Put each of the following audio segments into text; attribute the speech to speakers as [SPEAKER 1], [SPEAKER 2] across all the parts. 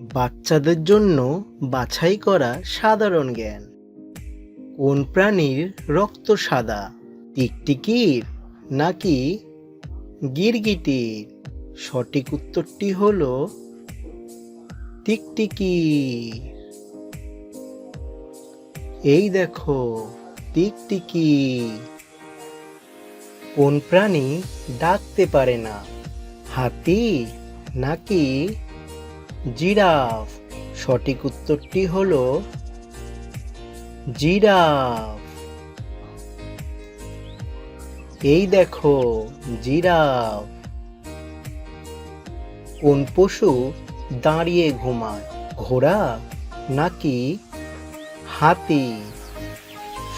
[SPEAKER 1] বাচ্চাদের জন্য বাছাই করা সাধারণ জ্ঞান। কোন প্রাণীর রক্ত সাদা? টিকটিকির নাকি গিরগিটির? সঠিক উত্তরটি হল টিকটিকি এই দেখো টিকটিকি কোন প্রাণী ডাকতে পারে না? হাতি নাকি জিরাফ। সঠিক উত্তরটি হলো জিরাফ। এই দেখো, জিরাফ। কোন পশু দাঁড়িয়ে ঘুমায়, ঘোড়া নাকি হাতি?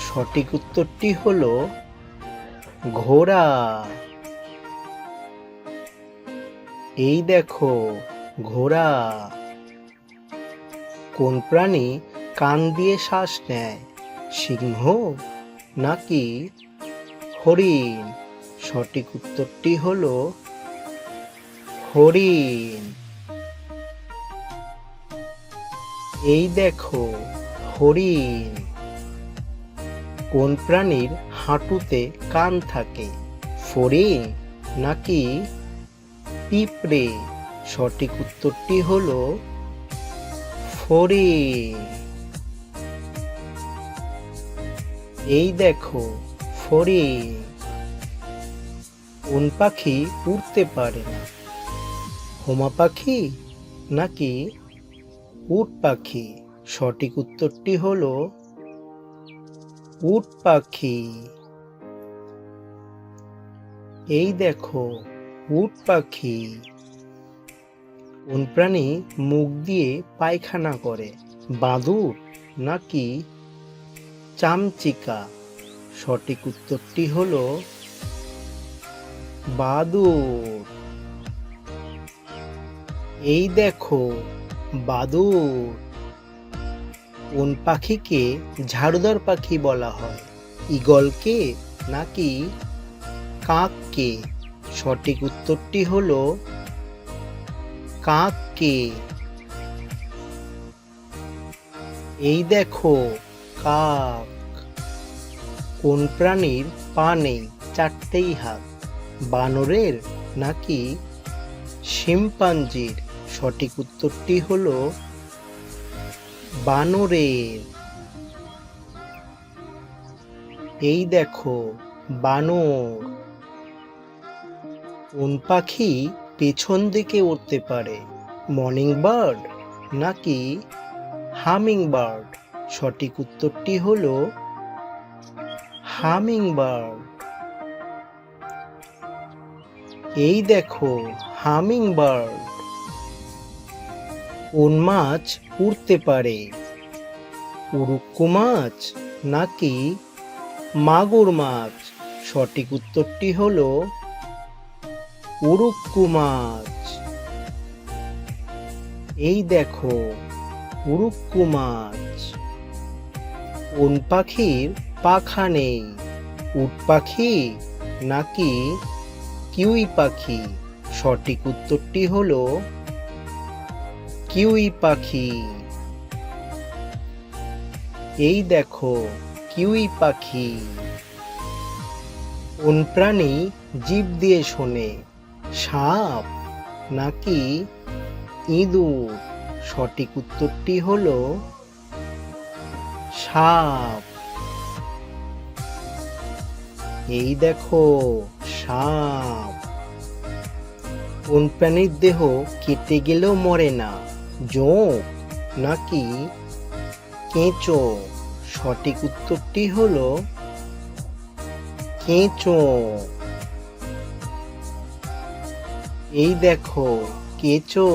[SPEAKER 1] সঠিক উত্তরটি হল ঘোড়া। এই দেখো ঘোড়া। কোন প্রাণী কান দিয়ে শ্বাস নেয়? সিংহ নাকি হরিণ? সঠিক উত্তরটি হল হরিণ। এই দেখো, হরিণ। কোন প্রাণীর হাঁটুতে কান থাকে? ফড়িং নাকি পিঁপড়ে? সঠিক উত্তরটি হল ফড়িং। এই দেখো, ফড়িং। কোন পাখি উড়তে পারে না। হোমা পাখি নাকি উট পাখি? সঠিক উত্তরটি হলো উট পাখি। এই দেখো, উট পাখি। কোন প্রাণী মুখ দিয়ে পায়খানা করে। বাদুর নাকি চামচিকা? সঠিক উত্তরটি হলো বাদুর। এই দেখো, বাদুর। কোন পাখিকে ঝাড়ুদার পাখি বলা হয়? ঈগলকে নাকি কাককে? সঠিক উত্তরটি হলো কাককে এই দেখো কাক। কোন প্রাণীর পা নেই চারটেই হাত? বানরের নাকি শিম্পাঞ্জির? সঠিক উত্তরটি হলো বানরের। এই দেখো বানর। কোন পাখি পেছন দিকে উঠতে পারে। মর্নিং বার্ড নাকি হামিং বার্ড সঠিক উত্তরটি হলো হামিং বার্ড এই দেখো হামিং বার্ড কোন মাছ উড়তে পারে? উড়ুক্কু মাছ নাকি মাগুর মাছ? সঠিক উত্তরটি হলো উড়ুক্কু মাছ এই দেখো উড়ুক্কু মাছ কোন পাখির পাখা নেই? উট পাখি নাকি কিউই পাখি? সঠিক উত্তরটি হলো কিউই পাখি। এই দেখো, কিউই পাখি। কোন প্রাণী জীব দিয়ে শোনে? সাপ নাকি ইঁদুর? সঠিক উত্তরটি হল সাপ। এই দেখো, সাপ। কোন প্রাণীর দেহ কেটে গেলেও মরে না? জোঁক নাকি কেঁচো? সঠিক উত্তরটি হল কেঁচো। এই দেখো কেঁচো।